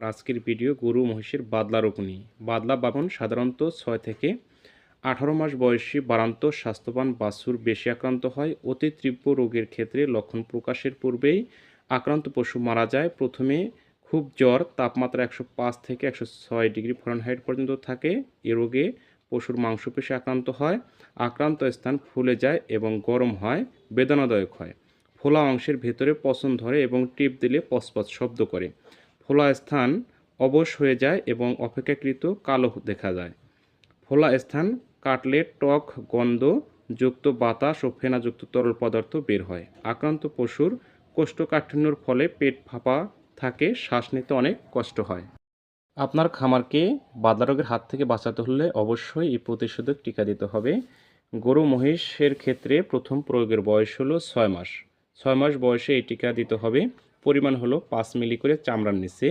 আর আজকের ভিডিও গরু মহিষের বাদলা রোগ নিয়ে। বাদলা বাবন সাধারণত ছয় থেকে আঠারো মাস বয়সী বারান্ত স্বাস্থ্যবান বাছুর বেশি আক্রান্ত হয়। অতি তীব্র রোগের ক্ষেত্রে লক্ষণ প্রকাশের পূর্বেই আক্রান্ত পশু মারা যায়। প্রথমে খুব জ্বর, তাপমাত্রা একশো পাঁচ থেকে একশো ছয় ডিগ্রি ফরেনহাইট পর্যন্ত থাকে। এ রোগে পশুর মাংসপেশি আক্রান্ত হয়, আক্রান্ত স্থান ফুলে যায় এবং গরম হয়, বেদনাদায়ক হয়। ফোলা অংশের ভেতরে পছন্দ ধরে এবং টিপ দিলে পসপস শব্দ করে। ফোলা স্থান অবশ হয়ে যায় এবং অপেক্ষাকৃত কালো দেখা যায়। ফোলা স্থান কাটলে টক, গন্ধ যুক্ত বাতাস ও ফেনাযুক্ত তরল পদার্থ বের হয়। আক্রান্ত পশুর কোষ্ঠকাঠিন্যর ফলে পেট ফাঁপা থাকে, শ্বাস নিতে অনেক কষ্ট হয়। আপনার খামারকে বাদলা রোগের হাত থেকে বাঁচাতে হলে অবশ্যই এই প্রতিষেধক টিকা দিতে হবে। গরু মহিষের ক্ষেত্রে প্রথম প্রয়োগের বয়স হলো ছয় মাস। ছয় মাস বয়সে এই টিকা দিতে হবে। পরিমাণ হলো পাঁচ মিলি করে চামড়ার নিচে।